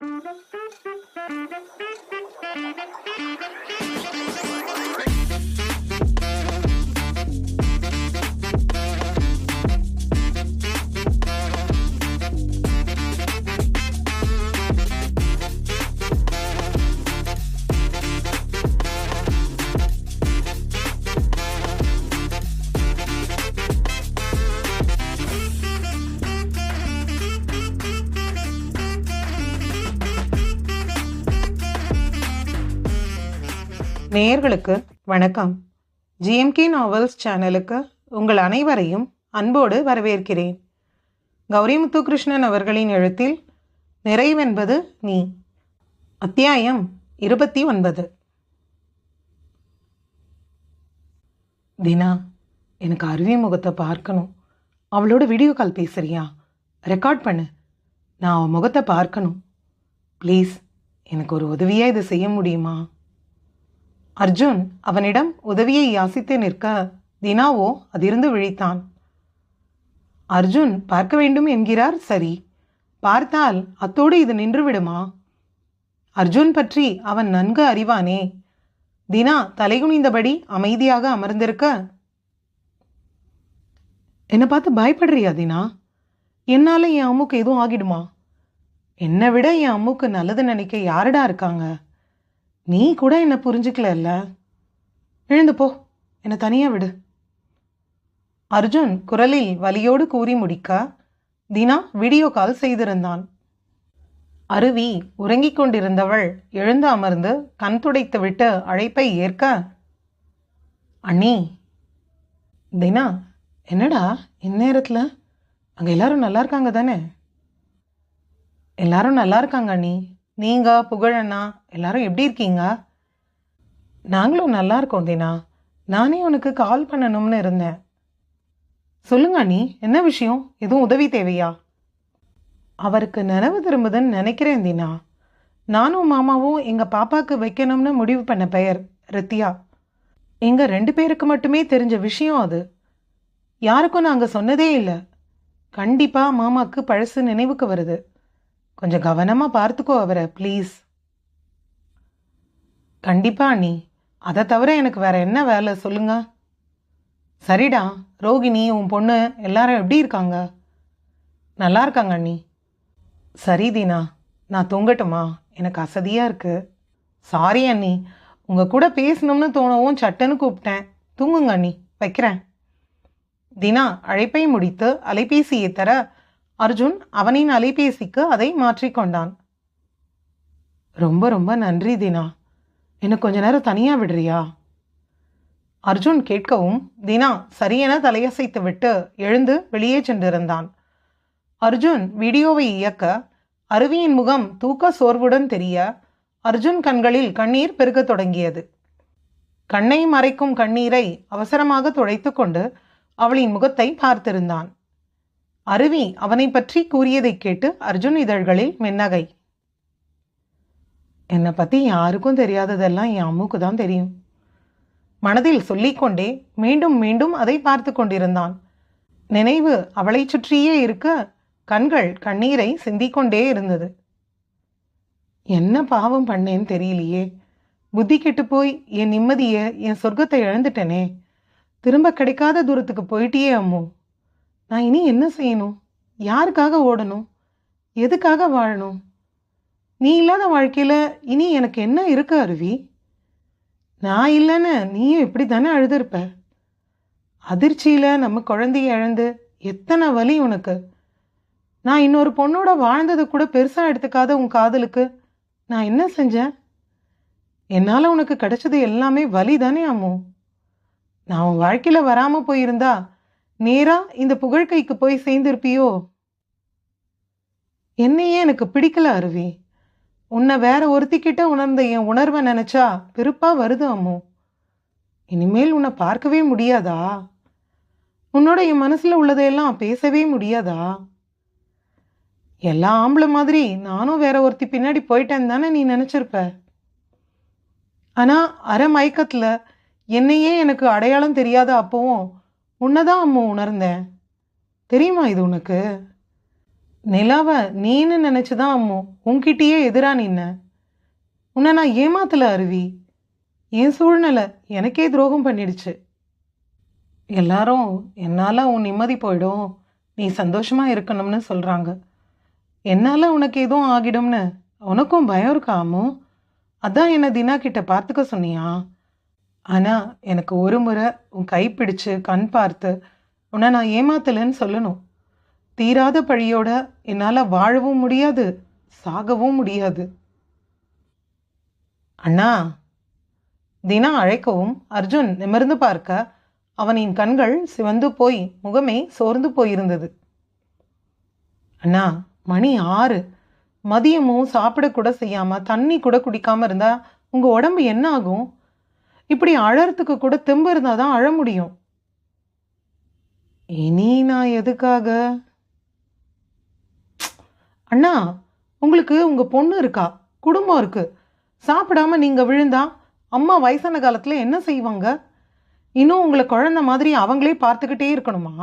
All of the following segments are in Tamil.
Thank you. நேயர்களுக்கு வணக்கம். ஜிஎம்கே நாவல்ஸ் சேனலுக்கு உங்கள் அனைவரையும் அன்போடு வரவேற்கிறேன். கௌரி முத்துகிருஷ்ணன் அவர்களின் எழுத்தில் நிறைவென்பது நீ. அத்தியாயம் இருபத்தி ஒன்பது. தினா எனக்கு அருவி முகத்தை பார்க்கணும். அவளோட வீடியோ கால் பேசுறியா? ரெக்கார்ட் பண்ணு. நான் அவன் முகத்தை பார்க்கணும். ப்ளீஸ் எனக்கு ஒரு உதவியாக இதை செய்ய முடியுமா? அர்ஜுன் அவனிடம் உதவியை யாசித்து நிற்க தினாவோ அதிர்ந்து விழித்தான். அர்ஜுன் பார்க்க வேண்டும் என்கிறார் சரி. பார்த்தால் அத்தோடு இது நின்று விடுமா அர்ஜுன் பற்றி அவன் நன்கு அறிவானே. தினா தலைகுனிந்தபடி அமைதியாக அமர்ந்திருக்க என்னை பார்த்து பயப்படுறியா தினா? என்னால் என் அம்முக்கு எதுவும் ஆகிடுமா? என்னை விட என் அம்முக்கு நல்லது நினைக்க யாருடா இருக்காங்க? நீ கூட என்னை புரிஞ்சுக்கலல்ல? எழுந்து போ. என்னை தனியாக விடு. அர்ஜுன் குரலில் வலியோடு கூறி முடிக்க தினா வீடியோ கால் செய்திருந்தான். அருவி உறங்கிக் கொண்டிருந்தவள் எழுந்து அமர்ந்து கண் துடைத்து விட்டு அழைப்பை ஏற்க அண்ணி தினா என்னடா இந்நேரத்தில்? அங்கே எல்லாரும் நல்லா இருக்காங்க தானே? எல்லாரும் நல்லா இருக்காங்க அண்ணி. நீங்க புகழண்ணா எல்லாரும் எப்படி இருக்கீங்க? நாங்களும் நல்லா இருக்கோம் தினா. நானே உனக்கு கால் பண்ணணும்னு இருந்தேன். சொல்லுங்க நீ என்ன விஷயம்? எதுவும் உதவி தேவையா? அவருக்கு நினைவு திரும்புதுன்னு நினைக்கிறேன் தினா. நானும் மாமாவும் எங்க பாப்பாக்கு வைக்கணும்னு முடிவு பண்ண பெயர் ரித்தியா. எங்க ரெண்டு பேருக்கு மட்டுமே தெரிஞ்ச விஷயம் அது. யாருக்கும் நாங்க சொன்னதே இல்லை. கண்டிப்பா மாமாக்கு பழசு நினைவுக்கு வருது. கொஞ்சம் கவனமாக பார்த்துக்கோ அவரை ப்ளீஸ் கண்டிப்பா அண்ணி. அதை தவிர எனக்கு வேற என்ன வேலை சொல்லுங்க? சரிடா ரோகிணி உன் பொண்ணு எல்லாரும் எப்படி இருக்காங்க? நல்லா இருக்காங்க அண்ணி. சரி தீனா. நான் தூங்கட்டுமா? எனக்கு அசதியாக இருக்கு. சாரி அண்ணி. உங்கள் கூட பேசணும்னு தோணவும் சட்டுன்னு கூப்பிட்டேன். தூங்குங்க அண்ணி. வைக்கிறேன். தினா அழைப்பை முடித்து அலைபேசியை தர அர்ஜுன் அவனின் அலைபேசிக்கு அதை மாற்றிக்கொண்டான் ரொம்ப ரொம்ப நன்றி தினா. என்ன கொஞ்ச நேரம் தனியா விடுறியா? அர்ஜுன் கேட்கவும் தினா சரியென தலையசைத்து விட்டு எழுந்து வெளியே சென்றிருந்தான். அர்ஜுன் வீடியோவை இயக்க அருவியின் முகம் தூக்க சோர்வுடன் தெரிய அர்ஜுன் கண்களில் கண்ணீர் பெருகத் தொடங்கியது. கண்ணை மறைக்கும் கண்ணீரை அவசரமாக துடைத்து கொண்டு அவளின் முகத்தை பார்த்திருந்தான். அருவி அவனை பற்றி கூறியதைக் கேட்டு அர்ஜுன் இதழ்களில் மென்னகை. என்னை பற்றி யாருக்கும் தெரியாததெல்லாம் என் அம்முக்கு தான் தெரியும். மனதில் சொல்லிக்கொண்டே மீண்டும் மீண்டும் அதை பார்த்து கொண்டிருந்தான். நினைவு அவளைச் சுற்றியே இருக்க கண்கள் கண்ணீரை சிந்திக்கொண்டே இருந்தது. என்ன பாவம் பண்ணேன்னு தெரியலையே. புத்தி கெட்டு போய் என் நிம்மதியை என் சொர்க்கத்தை இழந்துட்டேனே. திரும்ப கிடைக்காத தூரத்துக்கு போயிட்டியே அம்மு. நான் இனி என்ன செய்யணும்? யாருக்காக ஓடணும்? எதுக்காக வாழணும்? நீ இல்லாத வாழ்க்கையில் இனி எனக்கு என்ன இருக்கு அருவி? நான் இல்லைன்னு நீயும் இப்படி தானே அழுதுருப்ப? அதிர்ச்சியில் நம்ம குழந்தைய இழந்து எத்தனை வலி உனக்கு? நான் இன்னொரு பொண்ணோட வாழ்ந்தது கூட பெருசாக எடுத்துக்காத உன் காதலுக்கு நான் என்ன செஞ்சேன்? என்னால் உனக்கு கிடைச்சது எல்லாமே வலி தானே அம்மு? நான் உன் வாழ்க்கையில் வராமல் போயிருந்தா நேரா இந்த புகழ்கைக்கு போய் சேர்ந்திருப்பியோ? என்னையே எனக்கு பிடிக்கல அருவி. உன்னை வேற ஒருத்திக்கிட்ட உணர்ந்த என் உணர்வை நினைச்சா பெருப்பா வருது அம்மு. இனிமேல் உன்னை பார்க்கவே முடியாதா? உன்னோட என் மனசுல உள்ளதையெல்லாம் பேசவே முடியாதா? எல்லா ஆம்பளை மாதிரி நானும் வேற ஒருத்தி பின்னாடி போயிட்டேன்னு தானே நீ நினைச்சிருப்ப. ஆனா அரை மயக்கத்துல என்னையே எனக்கு அடையாளம் தெரியாத அப்பவும் உன்னதான் அம்மு உணர்ந்தேன். தெரியுமா இது உனக்கு? நிலாவை நீன்னு நினச்சிதான் அம்மு உன்கிட்டயே எதிரா நின்ன. உன்னை நான் ஏமாத்தல அருவி. என் சூழ்நிலை எனக்கே துரோகம் பண்ணிடுச்சு. எல்லாரும் என்னால் உன் நிம்மதி போயிடும். நீ சந்தோஷமாக இருக்கணும்னு சொல்கிறாங்க என்னால் உனக்கு எதுவும் ஆகிடும்னு உனக்கும் பயம் இருக்கா அம்மு? அதான் என்னை தினா கிட்ட பார்த்துக்க சொன்னியா? ஆனால் எனக்கு ஒரு முறை உன் கை பிடிச்சு கண் பார்த்து உன்னை நான் ஏமாத்தலைன்னு சொல்லணும். தீராத பழியோட என்னால் வாழவும் முடியாது சாகவும் முடியாது. அண்ணா தினா அழைக்கவும் அர்ஜுன் நிமிர்ந்து பார்க்க அவனின் கண்கள் சிவந்து போய் முகமே சோர்ந்து போயிருந்தது. அண்ணா மணி ஆறு. மதியமும் சாப்பிடக்கூட செய்யாமல் தண்ணி கூட குடிக்காமல் இருந்தால் உங்கள் உடம்பு என்ன ஆகும்? இப்படி அழறதுக்கு கூட தெம்பு இருந்தாதான் அழ முடியும். இனி நான் எதுக்காக? அண்ணா உங்களுக்கு உங்கள் பொண்ணு இருக்கா? குடும்பம் இருக்குது சாப்பிடாம நீங்கள் விழுந்தா அம்மா வயசான காலத்தில் என்ன செய்வாங்க? இன்னும் உங்களை குழந்த மாதிரி அவங்களே பார்த்துக்கிட்டே இருக்கணுமா?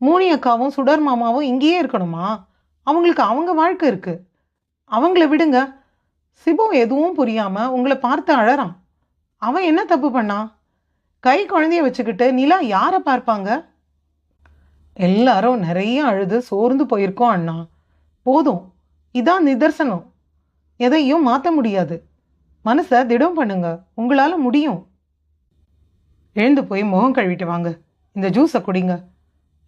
மூனி அக்காவும் சுடர் மாமாவும் இங்கேயே இருக்கணுமா? அவங்களுக்கு அவங்க வாழ்க்கை இருக்குது அவங்கள விடுங்க. சிபு எதுவும் புரியாமல் உங்களை பார்த்து அழறான். அவன் என்ன தப்பு பண்ணான் கை குழந்தைய வச்சுக்கிட்டு நிலா யாரை பார்ப்பாங்க? எல்லாரும் நிறைய அழுது சோர்ந்து போயிருக்கோம் அண்ணா. போதும். இதான் நிதர்சனம். எதையும் மாற்ற முடியாது. மனசை திடம் பண்ணுங்க. உங்களால் முடியும். எழுந்து போய் முகம் கழுவிட்டு வாங்க. இந்த ஜூஸை குடிங்க.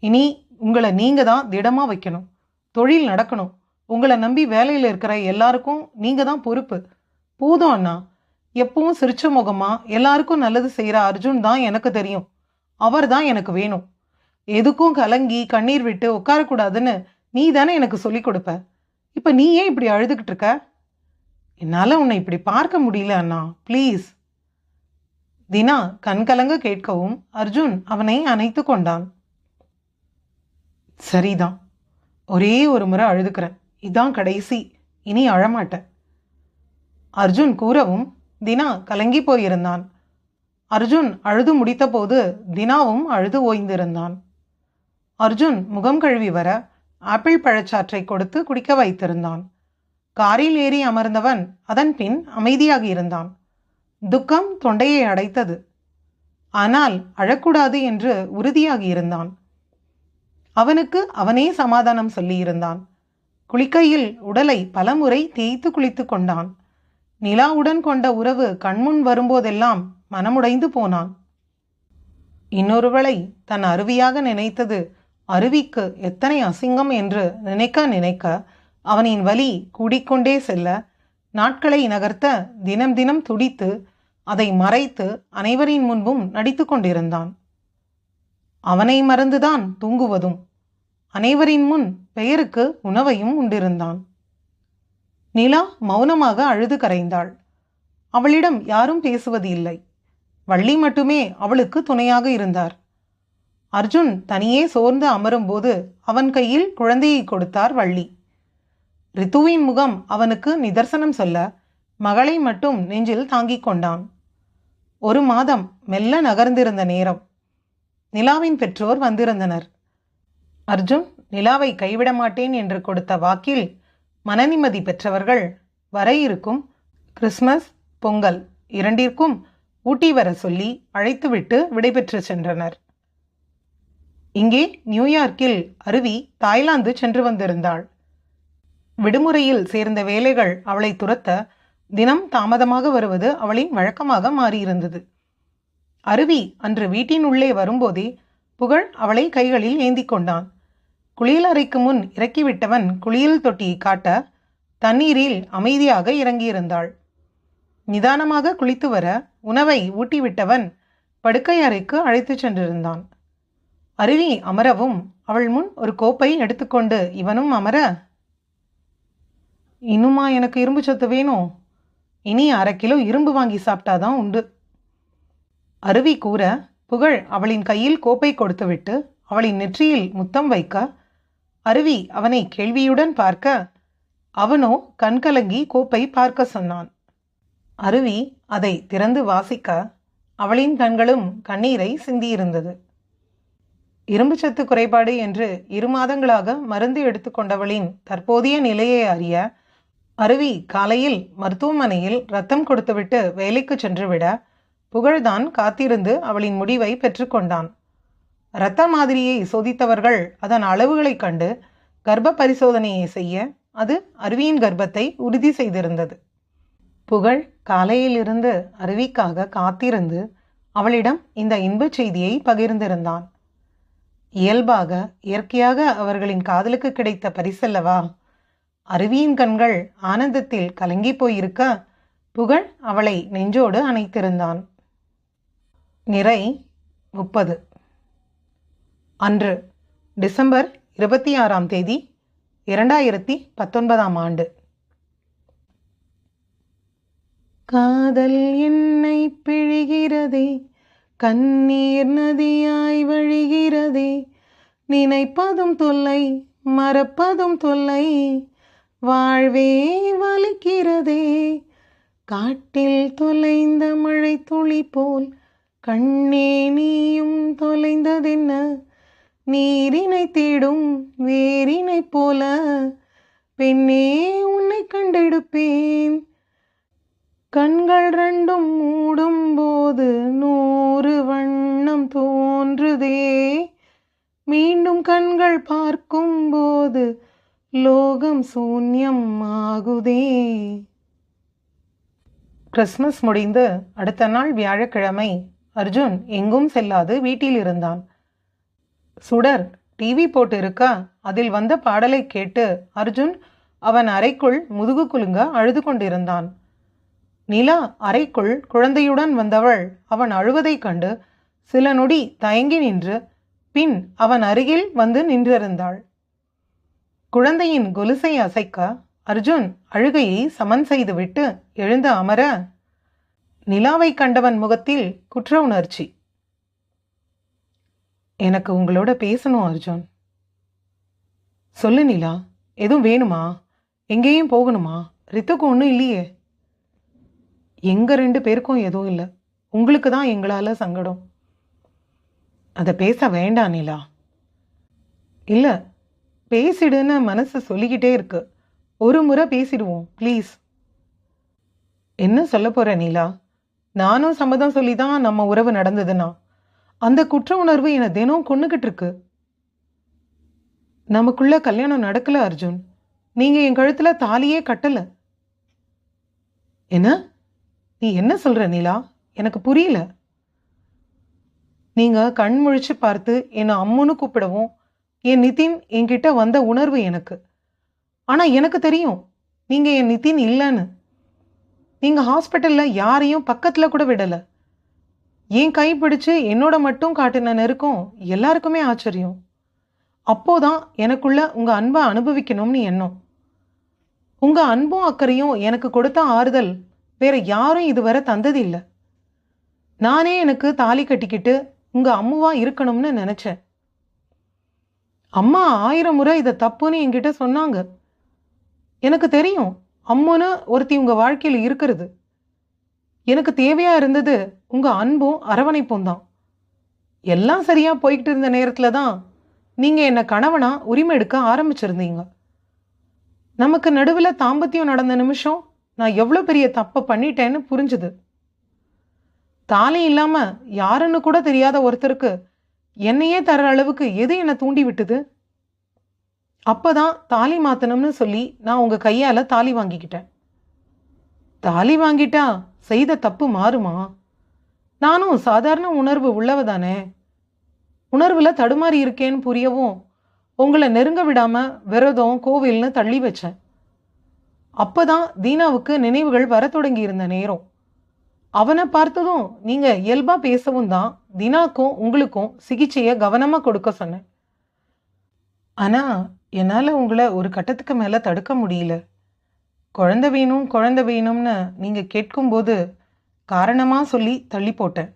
இனி உங்களை நீங்கள் தான் திடமாக வைக்கணும். தொழில் நடக்கணும். உங்களை நம்பி வேலையில் இருக்கிற எல்லாருக்கும் நீங்கள் தான் பொறுப்பு. போதும் அண்ணா. எப்பவும் சிரிச்ச முகமா எல்லாருக்கும் நல்லது செய்கிற அர்ஜுன் தான் எனக்கு தெரியும். அவர் தான் எனக்கு வேணும். எதுக்கும் கலங்கி கண்ணீர் விட்டு உட்காரக்கூடாதுன்னு நீ தானே எனக்கு சொல்லி கொடுப்ப. இப்போ நீ ஏன் இப்படி அழுதுகிட்டு இருக்க? என்னால் உன்னை இப்படி பார்க்க முடியல அண்ணா. ப்ளீஸ். தினா கண்கலங்க கேட்கவும் அர்ஜுன் அவனை அணைத்து கொண்டான். சரிதான். ஒரே ஒரு முறை அழுதுக்கிறேன். இதான் கடைசி. இனி அழமாட்டேன். அர்ஜுன் கூறவும் தினா கலங்கி போயிருந்தான். அர்ஜுன் அழுது முடித்தபோது தினாவும் அழுது ஓய்ந்திருந்தான். அர்ஜுன் முகம் கழுவி வர ஆப்பிள் பழச்சாற்றை கொடுத்து குடிக்க வைத்திருந்தான். காரில் ஏறி அமர்ந்தவன் அதன் பின் அமைதியாக இருந்தான். துக்கம் தொண்டையை அடைத்தது. ஆனால் அழக்கூடாது என்று உறுதியாகி இருந்தான். அவனுக்கு அவனே சமாதானம் சொல்லியிருந்தான். குளிக்கையில் உடலை பலமுறை தேய்த்து குளித்து கொண்டான். நிலாவுடன் கொண்ட உறவு கண்முன் வரும்போதெல்லாம் மனமுடைந்து போனான். இன்னொருவளை தன் அருவியாக நினைத்தது அருவிக்கு எத்தனை அசிங்கம் என்று நினைக்க நினைக்க அவனின் வலி கூடிக்கொண்டே செல்ல நாட்களை நகர்த்த தினம் தினம் துடித்து அதை மறைத்து அனைவரின் முன்பும் நடித்து கொண்டிருந்தான். அவனை மறந்துதான் தூங்குவதும் அனைவரின் முன் பெயருக்கு உணவையும் உண்டிருந்தான். நிலா மௌனமாக அழுது கரைந்தாள். அவளிடம் யாரும் பேசுவது இல்லை. வள்ளி மட்டுமே அவளுக்கு துணையாக இருந்தார். அர்ஜுன் தனியே சோர்ந்து அமரும்போது அவன் கையில் குழந்தையை கொடுத்தார் வள்ளி. ரித்துவின் முகம் அவனுக்கு நிதர்சனம் சொல்ல மகளை மட்டும் நெஞ்சில் தாங்கிக் கொண்டான். ஒரு மாதம் மெல்ல நகர்ந்திருந்த நேரம். நிலாவின் பெற்றோர் வந்திருந்தனர். அர்ஜுன் நிலாவை கைவிட மாட்டேன் என்று கொடுத்த வாக்கில் மனநிம்மதி பெற்றவர்கள் வர இருக்கும் கிறிஸ்மஸ் பொங்கல் இரண்டிற்கும் ஊட்டி வர சொல்லி அழைத்துவிட்டு விடைபெற்று சென்றனர். இங்கே நியூயார்க்கில் அருவி தாய்லாந்து சென்று வந்திருந்தாள். விடுமுறையில் சேர்ந்த வேலைகள் அவளை துரத்த தினம் தாமதமாக வருவது அவளின் வழக்கமாக மாறியிருந்தது. அருவி அன்று வீட்டின் உள்ளே வரும்போதே புகழ் அவளை கைகளில் ஏந்தி கொண்டான். குளியல் அறைக்கு முன் இறக்கிவிட்டவன் குளியல் தொட்டியை காட்ட தண்ணீரில் அமைதியாக இறங்கியிருந்தாள். நிதானமாக குளித்து வர உணவை ஊட்டிவிட்டவன் படுக்கை அறைக்கு அழைத்துச் சென்றிருந்தான். அருவி அமரவும் அவள் முன் ஒரு கோப்பை எடுத்துக்கொண்டு இவனும் அமர இன்னுமா எனக்கு இரும்பு சத்து வேணும்? இனி அரை கிலோ இரும்பு வாங்கி சாப்பிட்டாதான் உண்டு. அருவி கூற புகழ் அவளின் கையில் கோப்பை கொடுத்துவிட்டு அவளின் நெற்றியில் முத்தம் வைக்க அருவி அவனை கேள்வியுடன் பார்க்க அவனோ கண்கலங்கி கோப்பை பார்க்க சொன்னான். அருவி அதை திறந்து வாசிக்க அவளின் கண்களும் கண்ணீரை சிந்தியிருந்தது. இரும்புச்சத்து குறைபாடு என்று இரு மாதங்களாக மருந்து எடுத்துக்கொண்டவளின் தற்போதைய நிலையை அறிய அருவி காலையில் மருத்துவமனையில் ரத்தம் கொடுத்துவிட்டு வேலைக்கு சென்றுவிட புகழ்தான் காத்திருந்து அவளின் முடிவை பெற்றுக்கொண்டான் இரத்த மாதிரியை சோதித்தவர்கள் அதன் அளவுகளைக் கண்டு கர்ப்ப பரிசோதனையை செய்ய அது அருவியின் கர்ப்பத்தை உறுதி செய்திருந்தது. புகழ் காலையிலிருந்து அருவிக்காக காத்திருந்து அவளிடம் இந்த இன்பச் செய்தியை பகிர்ந்திருந்தான். இயல்பாக இயற்கையாக அவர்களின் காதலுக்கு கிடைத்த பரிசல்லவா? அருவியின் கண்கள் ஆனந்தத்தில் கலங்கி போயிருக்க புகழ் அவளை நெஞ்சோடு அணைத்திருந்தான். நிறை முப்பது. அன்று டிசம்பர் இருபத்தி ஆறாம் தேதி இரண்டாயிரத்தி பத்தொன்பதாம் ஆண்டு. காதல் என்னை பிழிகிறதே கண்ணீர் நதியாய் வழிகிறதே நினைப்பதும் தொல்லை மறப்பதும் தொல்லை வாழ்வே வலிக்கிறதே. காட்டில் தொலைந்த மழை துளி போல் கண்ணே நீ நீரினை தேடும் வேரினை போல பெண்ணே உன்னை கண்டெடுப்பேன். கண்கள் ரெண்டும் மூடும் போது நூறு வண்ணம் தோன்றுதே. மீண்டும் கண்கள் பார்க்கும் போது லோகம் சூன்யம் ஆகுதே. கிறிஸ்மஸ் முடிந்து அடுத்த நாள் வியாழக்கிழமை அர்ஜுன் எங்கும் செல்லாது வீட்டில் இருந்தான். சுடர் டிவி போட்டு இருக்க அதில் வந்த பாடலை கேட்டு அர்ஜுன் அவன் அறைக்குள் முதுகு குலுங்க அழுது கொண்டிருந்தான். நிலா அறைக்குள் குழந்தையுடன் வந்தவள். அவன் அழுவதைக் கண்டு சில நொடி தயங்கி நின்று பின் அவன் அருகில் வந்து நின்றிருந்தாள். குழந்தையின் கொலுசை அசைக்க அர்ஜுன் அழுகையை சமன் செய்துவிட்டு எழுந்து அமர நிலாவை கண்டவன் முகத்தில் குற்ற உணர்ச்சி. எனக்கு உங்களோட பேசணும் அர்ஜுன். சொல்லு நிலா. எதுவும் வேணுமா? எங்கேயும் போகணுமா? ரித்துக்கு ஒன்றும் இல்லையே. எங்கள் ரெண்டு பேருக்கும் எதுவும் இல்லை. உங்களுக்கு தான் எங்களால் சங்கடம். அதை பேச வேண்டாம் நிலா. இல்லை பேசிடுன்னு மனசு சொல்லிக்கிட்டே இருக்கு. ஒரு முறை பேசிடுவோம் ப்ளீஸ். என்ன சொல்ல போகிற நீலா? நானும் சம்மதம் சொல்லி தான் நம்ம உறவு நடந்ததுன்னா. அந்த குற்ற உணர்வு என்னை தினம் கொண்டுகிட்டு இருக்கு. நமக்குள்ள கல்யாணம் நடக்கல அர்ஜுன். நீங்க என் கழுத்துல தாலியே கட்டல. என்ன? நீ என்ன சொல்ற நீலா? எனக்கு புரியல. நீங்க கண் முழிச்சு பார்த்து என்னை அம்முன்னு கூப்பிடவும் என் நிதின் என்கிட்ட வந்த உணர்வு எனக்கு. ஆனா எனக்கு தெரியும் நீங்க என் நிதின் இல்லைன்னு. நீங்க ஹாஸ்பிட்டல்ல யாரையும் பக்கத்துல கூட விடலை. என் கை பிடிச்சு என்னோட மட்டும் காட்டின நெருக்கம் எல்லாருக்குமே ஆச்சரியம். அப்போதான் எனக்குள்ள உங்க அன்பை அனுபவிக்கணும்னு எண்ணம். உங்க அன்பும் அக்கறையும் எனக்கு கொடுத்த ஆறுதல் வேற யாரும் இதுவரை தந்ததில்லை. நானே எனக்கு தாலி கட்டிக்கிட்டு உங்க அம்முவா இருக்கணும்னு நினைச்சேன். அம்மா ஆயிரம் முறை இதை தப்புன்னு என்கிட்ட சொன்னாங்க. எனக்கு தெரியும் அம்முன்னு ஒருத்தி உங்க வாழ்க்கையில் இருக்கிறது. எனக்கு தேவையா இருந்தது உங்க அன்பும் அரவணைப்பும் தான். எல்லாம் சரியா போய்கிட்டு இருந்த நேரத்துல தான் நீங்க என்ன கணவனா உரிமை எடுக்க ஆரம்பிச்சிருந்தீங்க. நமக்கு நடுவில் தாம்பத்தியம் நடந்த நிமிஷம் நான் எவ்வளோ பெரிய தப்பை பண்ணிட்டேன்னு புரிஞ்சுது. தாலி இல்லாமல் யாருன்னு கூட தெரியாத ஒருத்தருக்கு என்னையே தர அளவுக்கு எது என்னை தூண்டி விட்டுது? அப்பதான் தாலி மாற்றணும்னு சொல்லி நான் உங்கள் கையால் தாலி வாங்கிக்கிட்டேன். தாலி வாங்கிட்டா செய்த தப்பு மாறுமா? நானும் சாதாரண உணர்வு உள்ளவ தானே உணர்வில் தடுமாறி இருக்கேன்னு புரியவும் உங்களை நெருங்க விடாமல் விரதம் கோவில்னு தள்ளி வச்சேன். அப்பதான் தீனாவுக்கு நினைவுகள் வர தொடங்கி இருந்த நேரம். அவனை பார்த்ததும் நீங்கள் இயல்பாக பேசவும் தான் தினாக்கும் உங்களுக்கும் சிகிச்சையை கவனமாக கொடுக்க சொன்னேன். ஆனால் என்னால் உங்களை ஒரு கட்டத்துக்கு மேலே தடுக்க முடியல. குழந்தை வேணும் குழந்தை வேணும்னு நீங்கள் கேட்கும்போது காரணமாக சொல்லி தள்ளி போட்டேன்.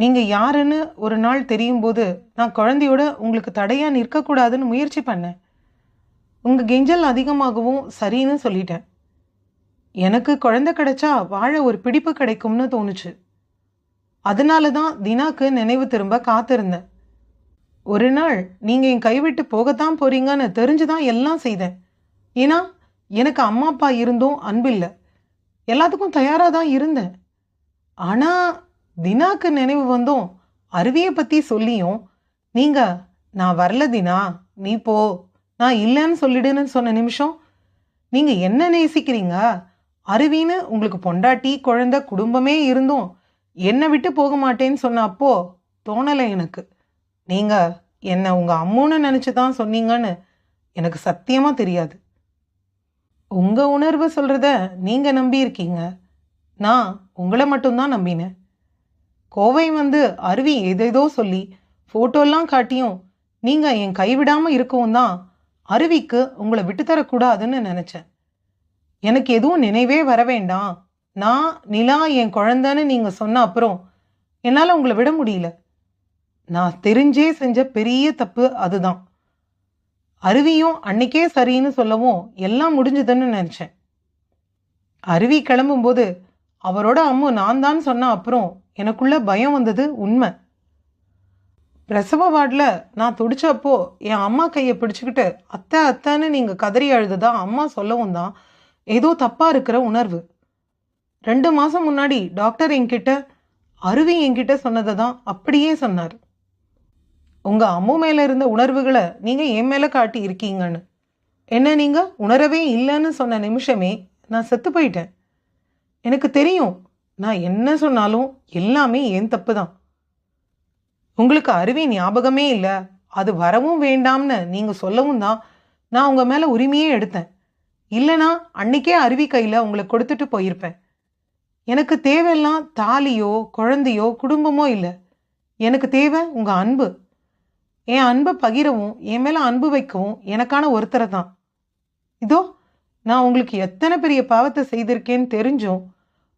நீங்கள் யாருன்னு ஒரு நாள் தெரியும் போது நான் குழந்தையோட உங்களுக்கு தடையாக நிற்கக்கூடாதுன்னு முயற்சி பண்ணேன். உங்கள் கெஞ்சல் அதிகமாகவும் சரின்னு சொல்லிட்டேன். எனக்கு குழந்தை கிடைச்சா வாழ ஒரு பிடிப்பு கிடைக்கும்னு தோணுச்சு. அதனால தான் தினாக்கு நினைவு திரும்ப காத்திருந்தேன். ஒரு நாள் நீங்கள் என் கைவிட்டு போகத்தான் போகிறீங்கன்னு தெரிஞ்சு தான் எல்லாம் செய்தேன். ஏன்னா எனக்கு அம்மா அப்பா இருந்தும் அன்பில்லை. எல்லாத்துக்கும் தயாராக தான் இருந்தேன். ஆனால் தினாக்கு நினைவு வந்தும் அருவியை பற்றி சொல்லியும் நீங்கள் நான் வரல தினா நீ போ நான் இல்லைன்னு சொல்லிடுன்னு சொன்ன நிமிஷம் நீங்கள் என்ன நேசிக்கிறீங்க? அருவின்னு உங்களுக்கு பொண்டாட்டி குழந்தை குடும்பமே இருந்தும் என்னை விட்டு போக மாட்டேன்னு சொன்ன அப்போ தோணலை எனக்கு. நீங்கள் என்னை உங்கள் அம்முன்னு நினச்சி தான் சொன்னீங்கன்னு எனக்கு சத்தியமாக தெரியாது. உங்கள் உணர்வு சொல்கிறத நீங்கள் நம்பியிருக்கீங்க. நான் உங்களை மட்டும்தான் நம்பினேன். கோவை வந்து அருவி ஏதேதோ சொல்லி ஃபோட்டோலாம் காட்டியும் நீங்கள் என் கைவிடாமல் இருக்கவும் தான் அருவிக்கு உங்களை விட்டுத்தரக்கூடாதுன்னு நினச்சேன். எனக்கு எதுவும் நினைவே வர வேண்டாம். நான் நிலா என் குழந்தைன்னு நீங்கள் சொன்ன அப்புறம் என்னால் உங்களை விட முடியல. நான் தெரிஞ்சே செஞ்ச பெரிய தப்பு அதுதான். அருவியும் அன்னைக்கே சரின்னு சொல்லவும் எல்லாம் முடிஞ்சதுன்னு நினச்சேன். அருவி கிளம்பும்போது அவரோட அம்மு நான் தான் சொன்ன அப்புறம் எனக்குள்ள பயம் வந்தது உண்மை. பிரசவ வார்டில் நான் துடிச்சப்போ என் அம்மா கையை பிடிச்சிக்கிட்டு அத்தை அத்தைன்னு நீங்கள் கதறி அழுதுதான் அம்மா சொல்லவும் தான் ஏதோ தப்பாக இருக்கிற உணர்வு. ரெண்டு மாதம் முன்னாடி டாக்டர் என்கிட்ட அருவி என்கிட்ட சொன்னதை தான் அப்படியே சொன்னார். உங்கள் அம்மு மேலே இருந்த உணர்வுகளை நீங்கள் என் மேலே காட்டி இருக்கீங்கன்னு. என்ன நீங்கள் உணரவே இல்லைன்னு சொன்ன நிமிஷமே நான் செத்து போயிட்டேன். எனக்கு தெரியும் நான் என்ன சொன்னாலும் எல்லாமே என் தப்பு தான். உங்களுக்கு அருவி ஞாபகமே இல்லை. அது வரவும் வேண்டாம்னு நீங்கள் சொல்லவும் தான் நான் உங்கள் மேலே உரிமையே எடுத்தேன். இல்லைனா அன்னைக்கே அருவி கையில் உங்களை கொடுத்துட்டு போயிருப்பேன். எனக்கு தேவையெல்லாம் தாலியோ குழந்தையோ குடும்பமோ இல்லை. எனக்கு தேவை உங்கள் அன்பு. என் அன்பை பகிரவும் என் மேலே அன்பு வைக்கவும் எனக்கான ஒருத்தரை தான். இதோ நான் உங்களுக்கு எத்தனை பெரிய பாவத்தை செய்திருக்கேன்னு தெரிஞ்சும்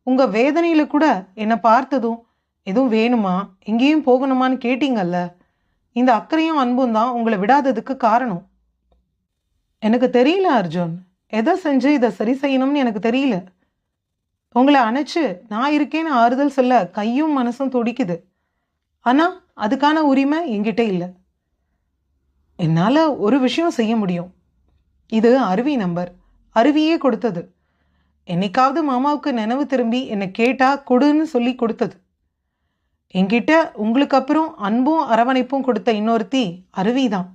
உங்கள் வேதனையில் கூட என்னை பார்த்ததும் எதுவும் வேணுமா? எங்கேயும் போகணுமான்னு கேட்டீங்கல்ல? இந்த அக்கறையும் அன்பும் தான் உங்களை விடாததுக்கு காரணம். எனக்கு தெரியல அர்ஜுன். எதை செஞ்சு இதை சரி செய்யணும்னு எனக்கு தெரியல. உங்களை அணைச்சு நான் இருக்கேன்னு ஆறுதல் சொல்ல கையும் மனசும் துடிக்குது. ஆனால் அதுக்கான உரிமை என்கிட்ட இல்லை. என்னால் ஒரு விஷயம் செய்ய முடியும். இது அருவி நம்பர். அருவியே கொடுத்தது. என்னைக்காவது மாமாவுக்கு நினைவு திரும்பி என்னை கேட்டால் கொடுன்னு சொல்லி கொடுத்தது. என்கிட்ட உங்களுக்கு அப்புறம் அன்பும் அரவணைப்பும் கொடுத்த இன்னொருத்தி அருவி தான்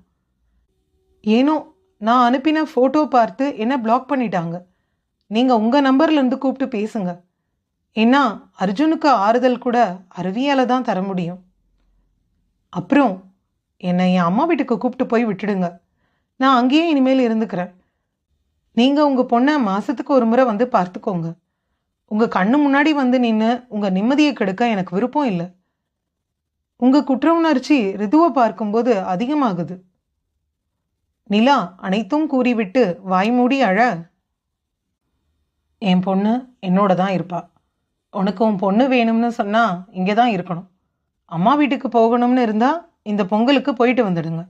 ஏனோ நான் அனுப்பின ஃபோட்டோ பார்த்து என்ன பிளாக் பண்ணிட்டாங்க. நீங்கள் உங்கள் நம்பர்லேருந்து கூப்பிட்டு பேசுங்க. ஏன்னா அர்ஜுனுக்கு ஆறுதல் கூட அருவியால் தான் தர முடியும். அப்புறம் என்னை என் அம்மா வீட்டுக்கு கூப்பிட்டு போய் விட்டுடுங்க. நான் அங்கேயே இனிமேல் இருந்துக்கிறேன். நீங்கள் உங்கள் பொண்ணை மாதத்துக்கு ஒரு முறை வந்து பார்த்துக்கோங்க. உங்கள் கண்ணு முன்னாடி வந்து நின்று உங்கள் நிம்மதியை கெடுக்க எனக்கு விருப்பம் இல்லை. உங்கள் குற்ற உணர்ச்சி ரிதுவை பார்க்கும்போது அதிகமாகுது. நிலா அனைத்தும் கூறிவிட்டு வாய்மூடி அழ. என் பொண்ணு என்னோட தான் இருப்பா. உனக்கு உன் பொண்ணு வேணும்னு சொன்னால் இங்கே தான் இருக்கணும். அம்மா வீட்டுக்கு போகணும்னு இருந்தால் இந்த பொங்கலுக்கு போயிட்டு வந்துடுங்க.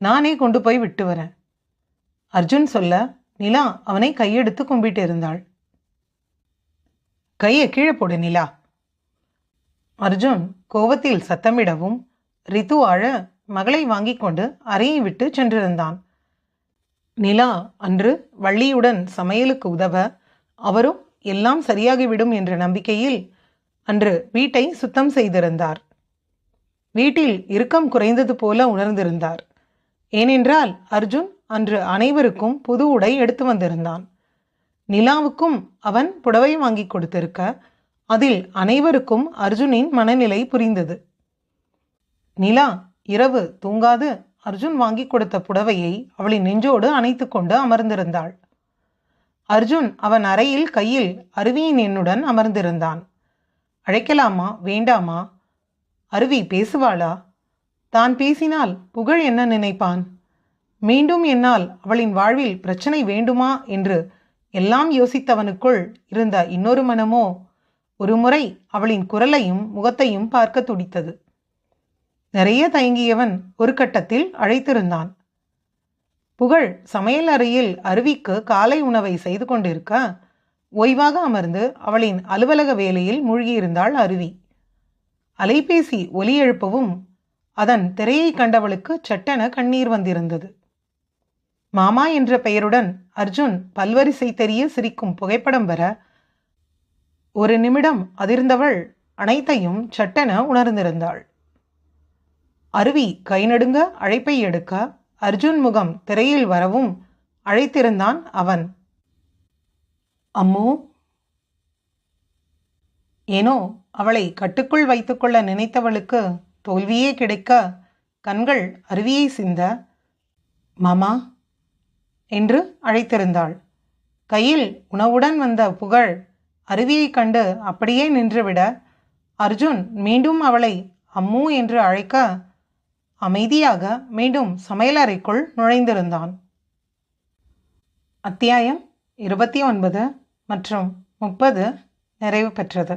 நானே கொண்டு போய் விட்டு வரேன். அர்ஜுன் சொல்ல நிலா அவனை கையெடுத்து கும்பிட்டு இருந்தாள். கையை கீழே போடு நிலா. அர்ஜுன் கோவத்தில் சத்தமிடவும் ரித்து ஆழ மகளை வாங்கி கொண்டு அறையை விட்டு சென்றிருந்தான். நிலா அன்று வள்ளியுடன் சமையலுக்கு உதவ அவரும் எல்லாம் சரியாகிவிடும் என்ற நம்பிக்கையில் அன்று வீட்டை சுத்தம் செய்திருந்தார். வீட்டில் இறுக்கம் குறைந்தது போல உணர்ந்திருந்தார். ஏனென்றால் அர்ஜுன் அன்று அனைவருக்கும் புது உடை எடுத்து வந்திருந்தான். நிலாவுக்கும் அவன் புடவை வாங்கி கொடுத்திருக்க அதில் அனைவருக்கும் அர்ஜுனின் மனநிலை புரிந்தது. நிலா இரவு தூங்காது அர்ஜுன் வாங்கி கொடுத்த புடவையை அவளின் நெஞ்சோடு அணைத்து கொண்டு அமர்ந்திருந்தாள். அர்ஜுன் அவன் அறையில் கையில் அருவியின் எண்ணுடன் அமர்ந்திருந்தான். அழைக்கலாமா? வேண்டாமா? அருவி பேசுவாளா? தான் பேசினால் புகழ் என்ன நினைப்பான்? மீண்டும் என்னால் அவளின் வாழ்வில் பிரச்சனை வேண்டுமா என்று எல்லாம் யோசித்தவனுக்குள் இருந்த இன்னொரு மனமோ ஒருமுறை அவளின் குரலையும் முகத்தையும் பார்க்க துடித்தது. நிறைய தயங்கியவன் ஒரு கட்டத்தில் அழைத்திருந்தான். புகழ் சமையல் அறையில் அருவிக்கு காலை உணவை செய்து கொண்டிருக்க ஓய்வாக அமர்ந்து அவளின் அலுவலக வேலையில் மூழ்கியிருந்தாள் அருவி. அலைபேசி ஒலி எழுப்பவும் அதன் திரையை கண்டவளுக்கு சட்டென கண்ணீர் வந்திருந்தது. மாமா என்ற பெயருடன் அர்ஜுன் பல்வரிசை தெரிய சிரிக்கும் புகைப்படம் வர ஒரு நிமிடம் அதிர்ந்தவள் அனைத்தையும் சட்டென உணர்ந்திருந்தாள். அருவி கை நடுங்க அழைப்பை எடுக்க அர்ஜுன் முகம் திரையில் வரவும் அழைத்திருந்தான் அவன். அம்மு. ஏனோ அவளை கட்டுக்குள் வைத்துக்கொள்ள நினைத்தவளுக்கு தோல்வியே கிடைக்க கண்கள் அருவியை சிந்த மாமா என்று அழைத்திருந்தாள். கையில் உணவுடன் வந்த புகழ் அருவியைக் கண்டு அப்படியே நின்றுவிட அர்ஜுன் மீண்டும் அவளை அம்மு என்று அழைக்க அமைதியாக மீண்டும் சமையலறைக்குள் நுழைந்திருந்தான். அத்தியாயம் இருபத்தி ஒன்பது மற்றும் முப்பது நிறைவு பெற்றது.